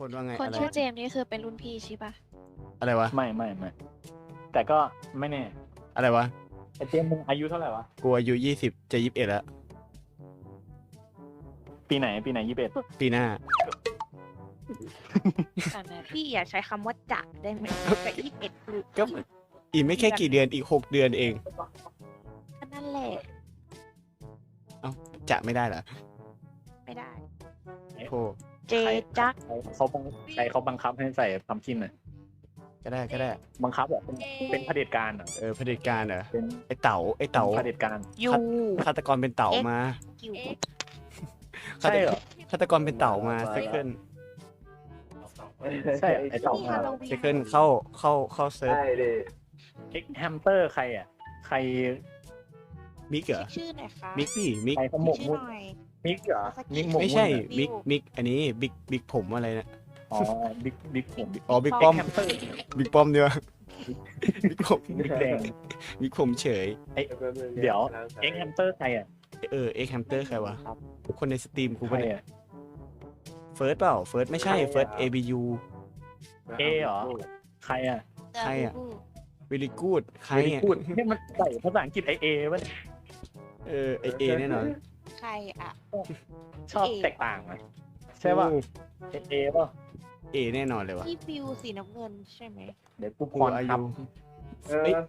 คนว่าไงคนอะไรชื่อเจมส์นี่คือเป็นรุ่นพี่ใช่ปะอะไรวะไม่ไม่ไม่แต่ก็ไม่แน่อะไรวะไอเจมส์มึงอายุเท่าไหร่วะกูอายุยี่สิบจะยี่สิบเอ็ดแล้วปีไหนปีไหนยี่สิบเอ็ดปีหน้าอันนั้นพี่อย่าใช้คำว่าจะได้ไหมกับอีเอ็ดหรือก็อีกไม่แค่กี่เดือนอีกหกเดือนเองก็นั่นแหละจะไม่ได้เหรอไม่ได้โธ่ เจจัก เขาบังใครเขาบังคับให้ใส่พัมคินอะก็ได้ก็ได้ บังคับแบบเป็นเป็นเผด็จการเหรอเออเผด็จการเหรอเป็นไอเต๋าไอเต๋าเผด็จการยูฆาตกรเป็นเต๋ามากิวใช่เหรอฆาตกรเป็นเต๋ามาเซคิลใช่ไอต่อมาเซคิลเข้าเข้าเข้าเซิร์ฟใช่ดิเอ็กแฮมสเตอร์ใครอะ ใครมิกเหรอชื่อหน่อยค่ะมิกนี่มิกใครเขาหมกชื่มุ่อนหน่อย มิกเหรอ มิกหมกไม่มุ่นใช่เหรอมิกมิกอันนี้บิ๊กบิ๊กผมอะไรนะอ๋อบิ๊กบิ๊กผมบิ๊กอ๋อบิ๊กป้อมแฮมสเตอร์บิ๊กป้อมเดียวบิ๊กผมบิ๊กแดงบิ๊กผมเฉย เดี๋ยวเอ็กแฮมสเตอร์ใครอะเออเอ็กแฮมเตอร์ใครวะคนในสตรีมกูใครปะเนี่ยอะ เฟิร์สเปล่าเฟิร์สไม่ใช่เฟิร์ส ABU เอเหรอ ใครอะใครอะ วิล y กูดใครไม่ได้อะพูดนี่มันใส่ภาษาอังกฤษไอเอวะเออไอเอแน่นอน ใครอะ ชอบแตกต่างไหมใช่ป่ะเอเอป่ะเอแน่นอนเลยวะพี่ฟิวสีน้ำเงินใช่ไหมเดี๋ยวกูพกูรอาครัยุบเออ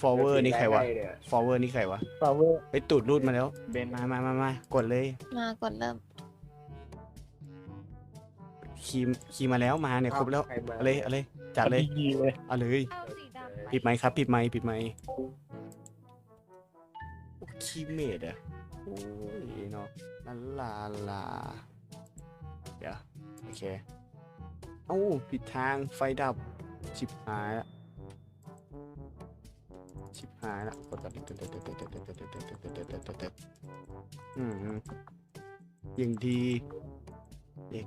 ฟอร์เวอร์นี่ใครวะเนี่ยฟอร์เวอร์นี่ใครวะฟลาวเวอร์ไปตูดรูดมาแล้ว เบนมามามามากดเลย มากดเริ่ม คีมคีมมาแล้วมาเนี่ยครบแล้วใคมาเอาเลยเอาเลยจัดเลยดีเลยเอาเลยเอาสีดำปิดไมค์ครับ ปิดไมค์ปิดไมค์คีเมดอะ โอ้ยเนาะลาลาลาเดี๋ยวโอเคเอ้าผิดทางไฟดับชิบหายละชิบหายละกดแบบอืมยังดีเด็ก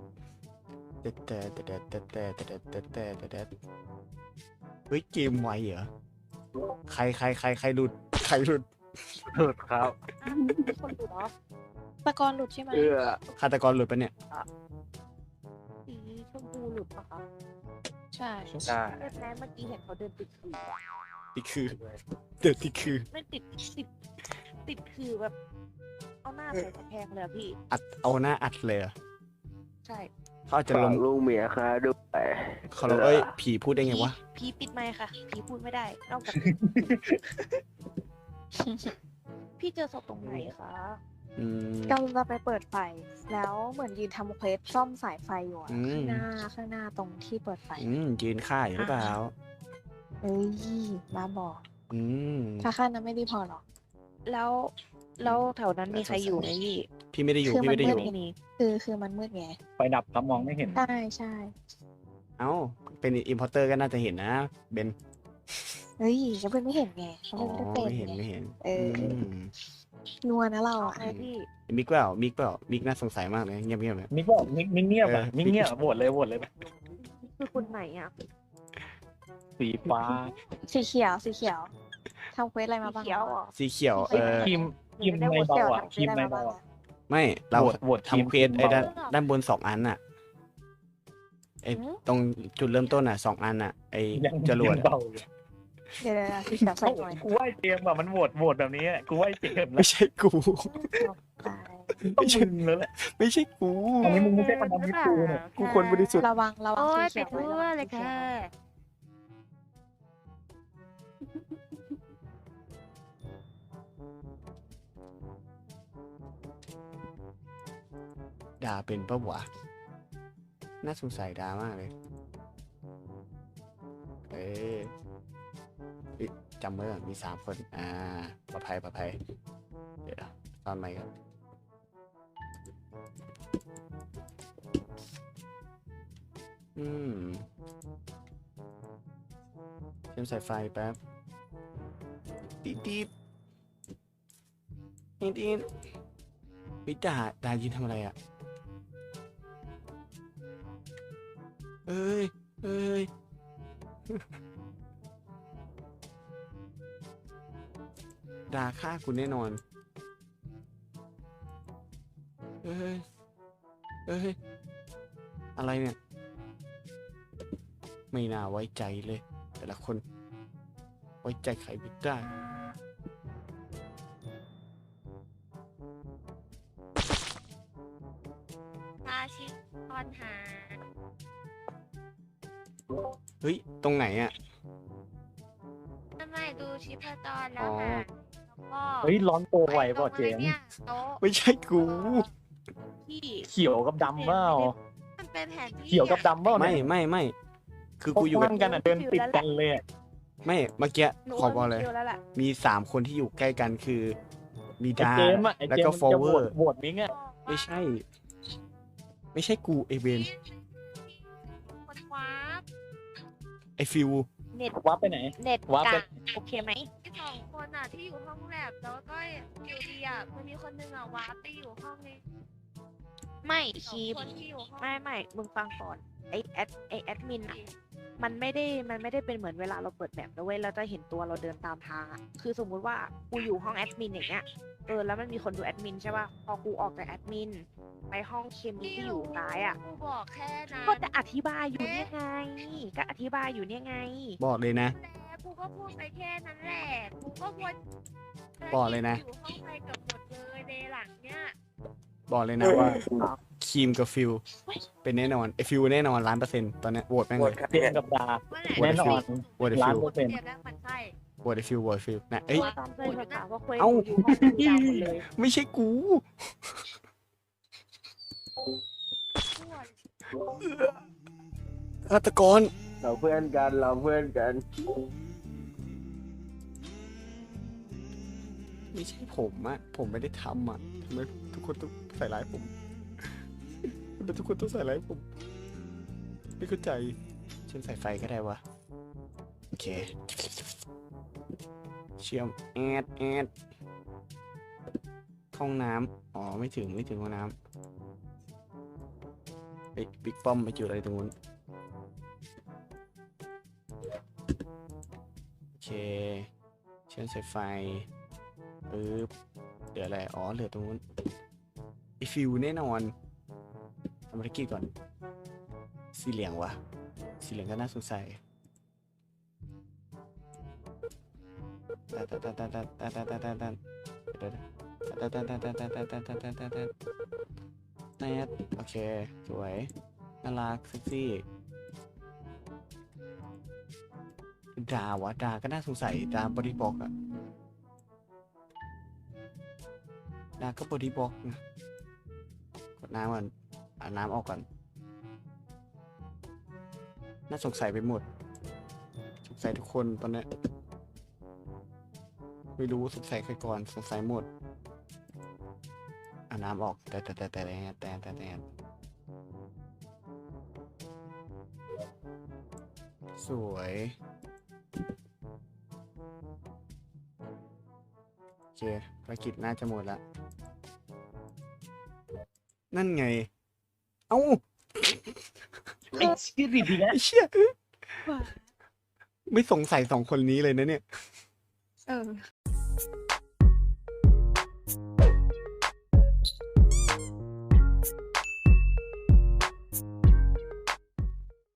แต่แต่แต่แต่แต่แต่แต่แต่แต่แต่เฮ้ยเกมไวเหรอใครใครใครใครหลุดใครหลุด หลุดครับมีคนดูเหรอตะกอนหลุดใช่ไหมเอื้อฆาตกรหลุดปะเนี่ย สีชมพูหลุดปะคะใช่ใช่แต่แม้เมื่อกี้เห็นเขาเดินติดคือนี่คือ เดือดที่คือ ไม่ติดติดติดคือแบบ เอาหน้าใส่กระแพงเลยอะพี่ อัดเอาหน้าอัดเลยเหรอใช่เขาอาจจะลฝางกลูกเมียค่ะด้วยเขาลงเอ้ยผีพูดได้ไงวะผีปิดไมค์ค่ะผีพูดไม่ได้นอกจาก พี่เจอศพตรงไหนคะอืมกำลังจะไปเปิดไฟ แล้วเหมือนยืนทำเควสซ่อมสายไฟอยู่อะอืมข้างหน้าข้างหน้าตรงที่เปิดไฟอืมยืนฆ่าอยู่หรือเปล่า เอ้ยบ้าบอกอืม ถ้าข้านั้นไม่ดีพอหรอก แล้วแล้วแถวนั้นมีใครอยู่ไหมพี่พี่ไม่ได้อยู่คือพี่มันไม่ได้อยู่มืดที่นี่คือคือมันมืดไงไฟดับครับมองไม่เห็น ใช่ใช่ เอ้า เป็นอิมพอร์เตอร์ก็น่าจะเห็นนะ เบนเฮ้ยเขาเป็นไม่เห็นไงเขาอ๋อเป็นไม่ได้เป็นไม่เห็นไงไม่เห็นเอออืมนัวนะเราอะไอพี่มิกเปล่ามิกเปล่ามิกน่าสงสัยมากเลยเงียบเงียบเลย มิกบอกมิกมิกเงียบอะเออ มิกเงียบโหวตเลยโหวตเลยคือคนไหนอะสีฟ้าสีเขียว สีเขียวทำเควสอะไรมาบ้างเขียวเหรอ สีเขียวเออทีมทีมในเบาอะทีมในเบาอะไม่เราโหวตโหวตทีมทำเควสไอ้ด้านเบาด้านบนสองอันน่ะไอ้ตรงจุดเริ่มต้นอะสองอันอะไอ้ยังจรวดยังอะเบาอยู่ เดี๋ยวเดี๋ยวเดี๋ยวสีเขียวใส่หน่อยกูว่าไอ้เจมส์อะมันโหวตโหวตแบบนี้อะกูว่าไอ้เจมส์ไม่นะใช่กูตายต้องมึงแล้วแหละ ไม่ใช่กู อันนี้มึงไม่ใช่คนทำมิตรกูเนี่ย กูคนบริสุทธิ์ ระวังระวังโอ้ยสีไปเขียวทั่ไว้วระวังเลยสีขีค่ะวด่าเป็นปะวะน่าสงสัยด่ามากเลย เอ้ยเอ้ย จำไว้ก่อนมีสามคน อ่าปลอดภัยปลอดภัย เดี๋ยวตอนใหมครับอืมเชื่อมสายไฟแป๊บตีดตีดตีดตีดวิดาดายืนทำอะไรอะ เอ้ย เอ้ย ด่าฆ่ากูแน่นอนเอ้ยเอ้ย อะไรเนี่ย ไม่น่าไว้ใจเลย แต่ละคน ไว้ใจใครไม่ได้พาชิตอนหา เฮ้ย ตรงไหนอะ ทำไมดูชิพจรแล้วอ๋อ หาแล้ว ก็เฮ้ยร้อนตัวไวตรป่ะงเจอะไรมเนี่ยโต๊ะไม่ใช่กู ที่เขียวกับดำเปล่ามันเป็นแผนที่เขียวกับดำเปล่าไม่เนี่ยไม่ไม่ คือเขากูอยู่คกับว้างกันอะเดินติดกันเลยอะไม่เมื่อกี้หนูขอบอกเลยคิวแล้วแหละมีสามคนที่อยู่ใกล้กันคือ มีไอ้ดา เจมส์อะไอ้แล้วเจมก็ส์ฟอจะร์เวโหอวตร์โหวตมิ้งอะไม่ใช่ ไม่ใช่กูไอเวนคนวาร์ปไอฟิวเน็ตวับไปไหน เน็ตวับกไปลางโอเคไหม ที่สองคนอะที่อยู่ห้องแลบแล้วก็อยู่ดีอะมันมีคนหนึงอะวาร์ปไปอยู่ห้องนี้ไม่สอคีงบคนที่อยู่ห้องไม่ไม่มึงฟังก่อนไอแอดไอแอดมินอะมันไม่ได้มันไม่ได้เป็นเหมือนเวลาเราเปิดแบบนะเว้ยเราจะเห็นตัวเราเดินตามทางอะคือสมมุติว่ากูอยู่ห้องแอดมินอย่างเงี้ยเออแล้วมันมีคนดูแอดมินใช่ป่ะพอกูออกจากแอดมินไปห้องเคมีที่อยู่ซ้ายอะ กูบอกแค่นั้นก็จะอธิบายอยู่เนี่ยไง ก็อธิบายอยู่เนี่ยไง บอกเลยนะ แต่ กูก็พูดไปแค่นั้นแหละ กูก็วนบอกเลยนะ อยู่ห้องไปกับหมดเลยในหลังเนี้ยบอกเลยนะว่าครีมกับฟิวเป็นแน่นอนไอฟิวแน่นอนล้านเปอร์เซ็นต์ตอนเนี้ยโหวตแม่งหมเลดยครับเจมส์กับดา ว่าแหละแน่นอน โหวตไอล้าฟินวเปอร์เซ็นต์เจ็บแล้วมันใช่โหวตไอฟิวโหวตไอฟิวนะเอ้ย ตามเคยประกาศว่าเคยเอ้า อยู่ห้องยาวหมดเลย ไม่ใช่กูฆาตกร เราเพื่อนกัน เราเพื่อนกัน ไม่ใช่ผมอะผมไม่ได้ทำอะทำไมทุกคนต้องใส่ร้ายผมทำไมทุกคนต้องใส่ร้ายผม ไม่เข้าใจ ฉันใส่ไฟก็ได้วะ โอเค เชื่อมแอดแอดห้องน้ำอ๋อ ไม่ถึงไม่ถึงห้องน้ำไอ้บิ๊กป้อมไปจุดอะไรตรงนู้นโอเคเชื่อมสายไฟ ปึ๊บเหลืออะไร อ๋อ เหลือตรงนู้นไอฟิวแน่นอนทำภารกิจก่อน สีเหลืองวะ สีเหลืองก็น่าสงสัยตาตาตาตาตาตาตาตาตาตาเดี๋ยวๆตาตาตาตาตาตาตาตาตาตาตาตาแตดโอเค สวย น่ารักเซ็กซี่ดาวะดาก็น่าสงสัยดาบริบอกอะ ดาก็บอดี้บล็อกนะกดน้ำก่อนอ่าน้ำออกก่อน น่าสงสัยไปหมด สงสัยทุกคนตอนนี้ ไม่รู้สงสัยใครก่อน สงสัยหมดอ่าน้ำออกแต่แต่แต่แต่แต่แต่แต่แต่สวยโอเคภารกิจน่าจะหมดละ นั่นไง เอ้าไอ้ชิริดีนะไอ้เชี่ยไม่สงสัยสองคนนี้เลยนะเนี่ย เออ